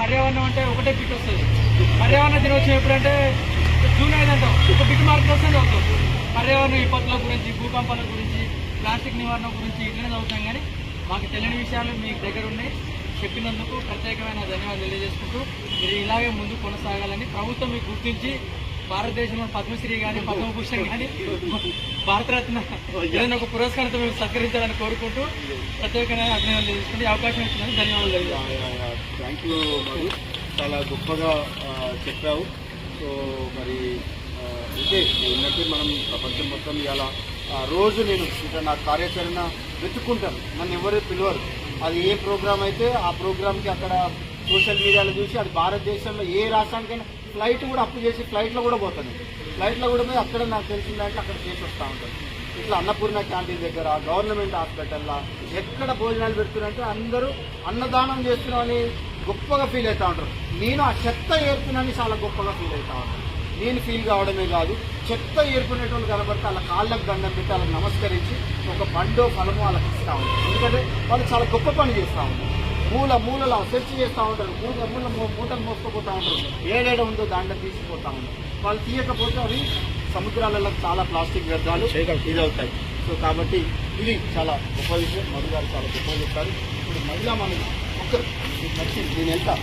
పర్యావరణం అంటే ఒకటే పిట్ వస్తుంది. పర్యావరణ దినోత్సవం ఎప్పుడంటే జూన్ ఐదు అంటాం ఒక పిట్ మార్క్ వస్తుంది అవుతాం పర్యావరణ విపత్తుల గురించి భూకంపాల గురించి ప్లాస్టిక్ నివారణ గురించి ఇట్లనే చదువుతాం కానీ మాకు తెలియని విషయాలు మీ దగ్గర ఉన్నాయి. చెప్పినందుకు ప్రత్యేకమైన ధన్యవాదాలు తెలియజేసుకుంటూ మీరు ఇలాగే ముందు కొనసాగాలని ప్రభుత్వం మీకు గుర్తించి భారతదేశంలో పద్మశ్రీ కానీ పద్మభూషణ్ కానీ భారతరత్న ఏదైనా ఒక పురస్కారంతో మేము సత్కరించాలని కోరుకుంటూ ప్రత్యేకమైన అభినందనలు తెలుసుకుంటే అవకాశం ఇచ్చినందుకు ధన్యవాదాలు తెలియజేస్తాను థ్యాంక్ యూ మరి చాలా గొప్పగా చెప్పావు. సో మరి ఇదే ఏంటంటే మనం ప్రపంచం మొత్తం ఇలా రోజు నేను ఇంకా నా కార్యాచరణ వెతుక్కుంటాను. నన్ను ఎవరు పిలవరు. అది ఏ ప్రోగ్రామ్ అయితే ఆ ప్రోగ్రామ్కి అక్కడ సోషల్ మీడియాలో చూసి అది భారతదేశంలో ఏ రాష్ట్రానికైనా ఫ్లైట్ కూడా అప్పు చేసి ఫ్లైట్లో కూడా పోతాను. ఫ్లైట్లో కూడా పోయి అక్కడ నాకు తెలిసిందంటే అక్కడ చేసి వస్తూ ఉంటాను. ఇట్లా అన్నపూర్ణ క్యాంటీన్ దగ్గర గవర్నమెంట్ హాస్పిటల్లో ఎక్కడ భోజనాలు పెడుతున్నారంటే అందరూ అన్నదానం చేస్తున్నామని గొప్పగా ఫీల్ అవుతా ఉంటారు. నేను ఆ చెత్త ఏర్పునని చాలా గొప్పగా ఫీల్ అవుతా ఉంటాను. నేను ఫీల్ కావడమే కాదు చెత్త ఏర్పడినటువంటి కనబడితే వాళ్ళ కాళ్ళకు దండం పెట్టి వాళ్ళకి నమస్కరించి ఒక పండో ఫలమో వాళ్ళకి ఇస్తా ఉంటారు. ఎందుకంటే వాళ్ళు చాలా గొప్ప పని చేస్తూ ఉంటారు. మూల మూలలో సెర్చ్ చేస్తూ ఉంటారు. మూల మూల మూటలు మోసుకుపోతూ ఉంటారు. ఏడేడ ఉందో దాంట్లో తీసుకుపోతా ఉంటారు. వాళ్ళు తీయకపోతే అవి సముద్రాలలో చాలా ప్లాస్టిక్ వ్యర్థాలు ఇది అవుతాయి సో కాబట్టి ఇది చాలా గొప్ప విషయం. మధు గారు చాలా గొప్పగా చెప్తారు ఇప్పుడు మహిళా మనం ఒక్కరు 去年年上。